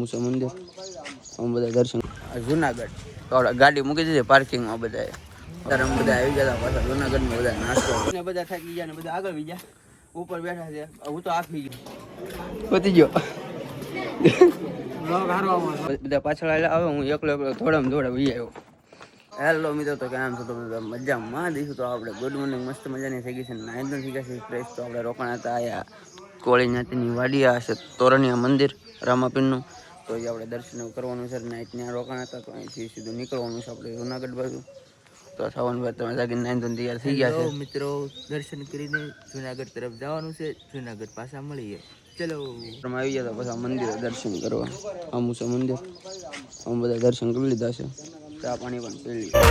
મુસા મંદિર અમે બધા દર્શન. જુનાગઢ. તો ગાડી મૂકી દીધી પાર્કિંગમાં બધા ત્યારે અમે બધા આવી ગયા પાછા પાછા જુનાગઢમાં બધા નાસ્તો ને બધા થાકી ગયા ને બધા આગળ વી ગયા. ઉપર બેઠા છે. હું તો આખી ગયો. પતી ગયો. બધા પાછળ આવેલા. આવે હું એકલો એકલો થોડામ થોડા વી આવ્યો. હેલો મિત્રો તો કેમ છો? તો બધા મજામાં દઈશું તો આપણે ગુડ મોર્નિંગ મસ્ત મજાની થઈ ગઈ છે. પણ થઈ ગયા. છે ફ્રેશ તો આપણે રોકાણા હતા. આયા કોળી જ્ઞાતિની વાડી આ છે તોરણિયા મંદિર રામાપીરનું. તો એ આપણે દર્શન કરવાનું છે. નાઇટ ત્યાં રોકાણ હતા તો અહીંથી સીધું નીકળવાનું છે આપણે જુનાગઢ બાજુ. તો સાવન ભાઈ તમે જાગીને નાઈન ધોન તૈયાર થઈ ગયા છે. મિત્રો. દર્શન કરીને જુનાગઢ તરફ જવાનું છે. જુનાગઢ પાછા મળીએ. ચલો. તમે આવી ગયા પછી મંદિરે દર્શન કરવા. આમું છે મંદિર. આમ બધા દર્શન કરી લીધા છે. ચા પાણી પણ પી લીધા.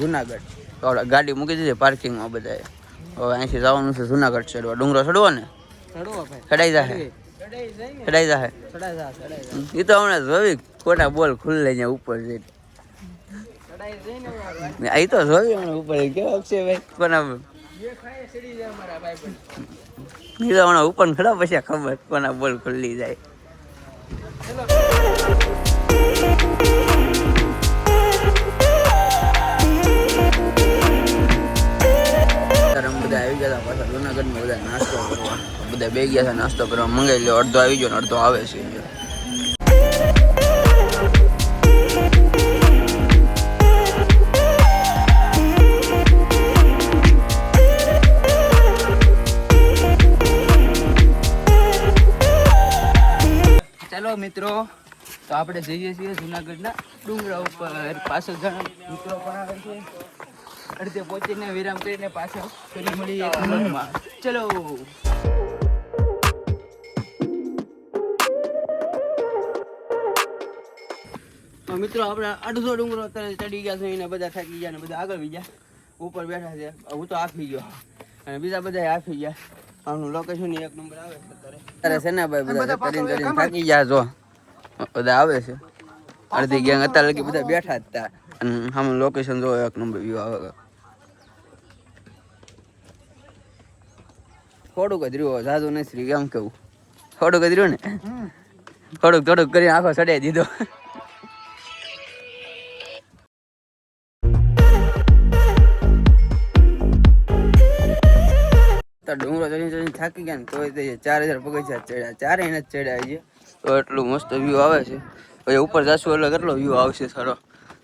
જુનાગઢ. ગાડી મૂકી દીધી પાર્કિંગમાં બધાએ. હવે અહીંથી જવાનું છે જુનાગઢ ચડવા ડુંગરો ચડવો ને? ચડાઈ જાય ચડાઈ જાય એ તો હમણાં જોવી ખોટા બોલ ખુલ્લે ત્યાં ઉપર જઈ અહીં તો જોવી હમણાં ઉપર. કેવા છે ભાઈ? કોના એ તો હમણાં ઉપર ખડા પછી ખબર કોના બોલ ખુલ્લી જાય. બધા બે ગયા છે, નાસ્તો કરવા મંગાવી લ્યો, અડધો આવી ગયો ને અડધો આવે છે ચાલો મિત્રો, તો આપણે જઈએ છીએ જુનાગઢના ડુંગરા ઉપર. પાછળ ઘણા મિત્રો પણ આવે છે. અડધે પહોંચીને વિરામ કરીને પાછળ ફરી મળીએ. ચલો. તો મિત્રો આપણે અડધો ડુંગરો અત્યારે ચડી ગયા છે એને બધા થાકી ગયા ને બધા આગળ વી ગયા. ઉપર બેઠા છે. હું તો આફી ગયો. અને બીજા બધા આફી ગયા. આનું લોકેશન એક નંબર આવે છે અત્યારે. અત્યારે છે ને ભાઈ બધા કરીને કરીને થાકી ગયા જો. બધા આવે છે. અડધી ગેંગ અત્યારે લગી બધા બેઠા હતા અને આમ લોકેશન જો એક નંબર વ્યૂ આવે થોડુંક જ રહ્યો જાદુ નહીં શ્રી કેમ કેવું. થોડુંક જ રહ્યું ને? થોડુંક થોડુંક કરીને આખો ચડાઈ દીધો. તો ડુંગરો ચડીને ચડીને થાકી ગયા ને તોય તે ચાર હજાર પગથિયા ચડ્યા. ચારે એને ચડ્યા છે તો એટલું મસ્ત વ્યૂ આવે છે. પછી ઉપર જશું એટલે કેટલો વ્યૂ આવશે સારો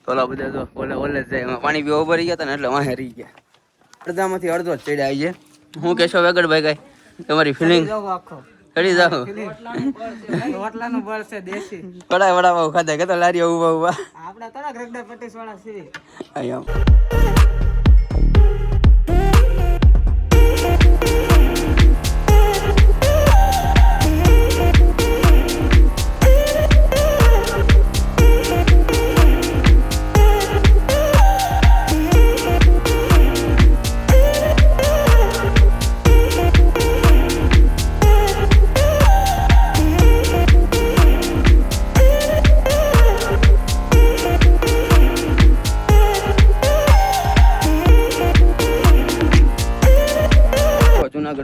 તો ઓલા બધા તો ઓલે ઓલે જાય. એમાં પાણી પીવા ઉભરી ગયા હતા ને એટલે વાહે રહી ગયા. અડધામાંથી અડધો જ ચડ્યા છે હું કેશો વેગડભાઈ કાંઈ? તમારી ફિલિંગ ચડી જાઓ રોટલાનું બળ છે દેશી. કડાઈ વડાપાવ ખાધા. કે તો લારી ઊભા ઊભા. આપણા તરક રગડા પટ્ટીસ વાળા છે અહીંયા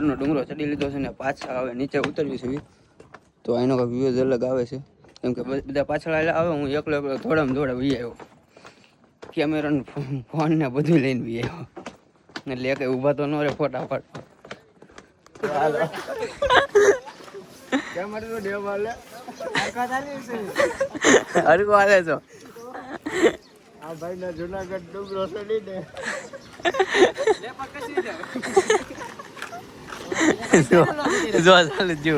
જુનાગઢનો ડુંગરો ચડી લીધો છે ને પાછા હવે નીચે ઉતરવી છે તો એનો કંઈક વ્યૂ અલગ આવે છે. કેમ કે બધા પાછળ આવે હું એકલો એકલો થોડામાં થોડા વી આવ્યો. કેમેરા ફોન ને બધું લઈને વી આવ્યો. એટલે એક ઊભા તો ન રે ફોટાફટ. હરકો છો. આ ભાઈ ના જુનાગઢ ડુંગરો ચડી ને જો જો જો.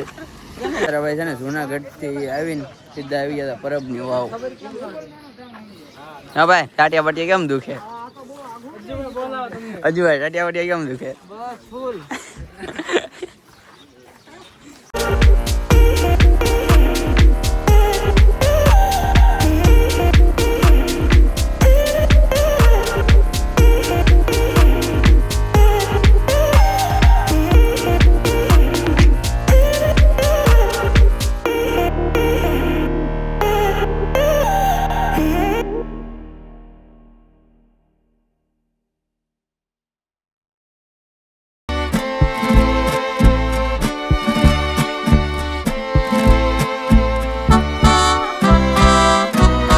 ભાઈ છે ને જુનાગઢથી આવીને સીધા આવી ગયા હતા પરબની વાવ. હા ભાઈ ટાટિયા પાટિયા કેમ દુખે? હજુ ભાઈ ટાટિયા પાટિયા કેમ દુખે? બસ ફૂલ.